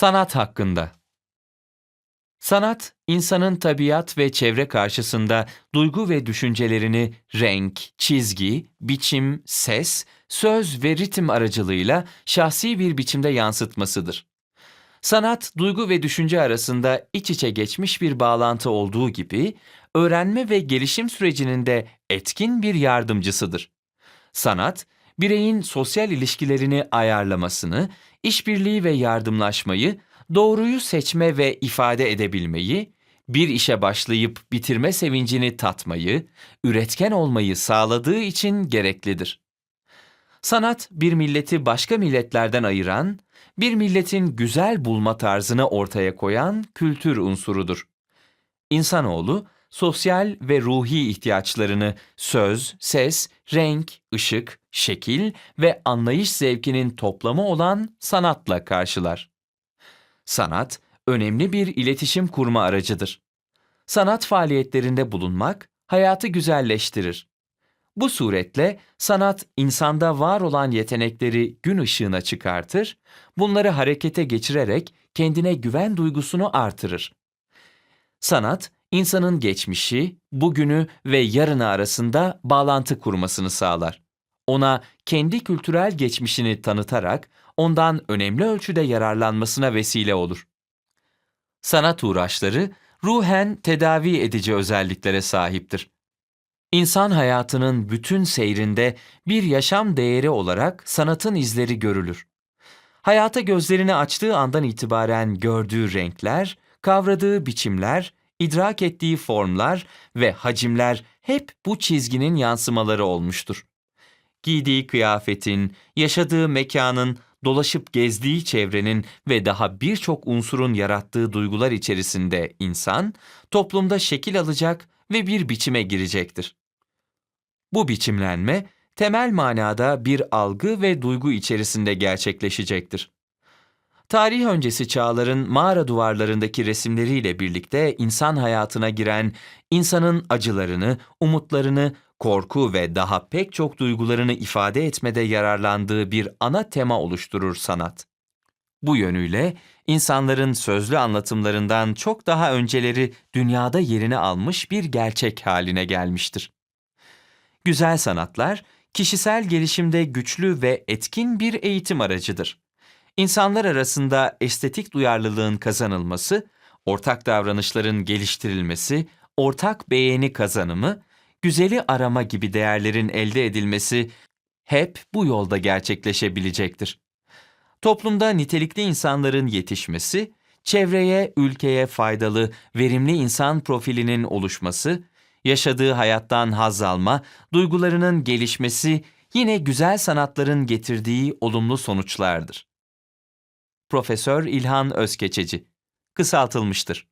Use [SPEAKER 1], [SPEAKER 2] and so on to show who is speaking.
[SPEAKER 1] Sanat hakkında Sanat, insanın tabiat ve çevre karşısında duygu ve düşüncelerini renk, çizgi, biçim, ses, söz ve ritim aracılığıyla şahsi bir biçimde yansıtmasıdır. Sanat, duygu ve düşünce arasında iç içe geçmiş bir bağlantı olduğu gibi, öğrenme ve gelişim sürecinin de etkin bir yardımcısıdır. Sanat, bireyin sosyal ilişkilerini ayarlamasını, işbirliği ve yardımlaşmayı, doğruyu seçme ve ifade edebilmeyi, bir işe başlayıp bitirme sevincini tatmayı, üretken olmayı sağladığı için gereklidir. Sanat, bir milleti başka milletlerden ayıran, bir milletin güzel bulma tarzını ortaya koyan kültür unsurudur. İnsanoğlu, sosyal ve ruhi ihtiyaçlarını söz, ses, renk, ışık, şekil ve anlayış zevkinin toplamı olan sanatla karşılar. Sanat, önemli bir iletişim kurma aracıdır. Sanat faaliyetlerinde bulunmak, hayatı güzelleştirir. Bu suretle sanat insanda var olan yetenekleri gün ışığına çıkartır, bunları harekete geçirerek kendine güven duygusunu artırır. Sanat, insanın geçmişi, bugünü ve yarını arasında bağlantı kurmasını sağlar. Ona kendi kültürel geçmişini tanıtarak ondan önemli ölçüde yararlanmasına vesile olur. Sanat uğraşları ruhen tedavi edici özelliklere sahiptir. İnsan hayatının bütün seyrinde bir yaşam değeri olarak sanatın izleri görülür. Hayata gözlerini açtığı andan itibaren gördüğü renkler, kavradığı biçimler, idrak ettiği formlar ve hacimler hep bu çizginin yansımaları olmuştur. Giydiği kıyafetin, yaşadığı mekanın, dolaşıp gezdiği çevrenin ve daha birçok unsurun yarattığı duygular içerisinde insan, toplumda şekil alacak ve bir biçime girecektir. Bu biçimlenme, temel manada bir algı ve duygu içerisinde gerçekleşecektir. Tarih öncesi çağların mağara duvarlarındaki resimleriyle birlikte insan hayatına giren, insanın acılarını, umutlarını, korku ve daha pek çok duygularını ifade etmede yararlandığı bir ana tema oluşturur sanat. Bu yönüyle insanların sözlü anlatımlarından çok daha önceleri dünyada yerini almış bir gerçek haline gelmiştir. Güzel sanatlar, kişisel gelişimde güçlü ve etkin bir eğitim aracıdır. İnsanlar arasında estetik duyarlılığın kazanılması, ortak davranışların geliştirilmesi, ortak beğeni kazanımı, güzeli arama gibi değerlerin elde edilmesi hep bu yolda gerçekleşebilecektir. Toplumda nitelikli insanların yetişmesi, çevreye, ülkeye faydalı, verimli insan profilinin oluşması, yaşadığı hayattan haz alma, duygularının gelişmesi yine güzel sanatların getirdiği olumlu sonuçlardır. Profesör İlhan Özkeçeci Kısaltılmıştır.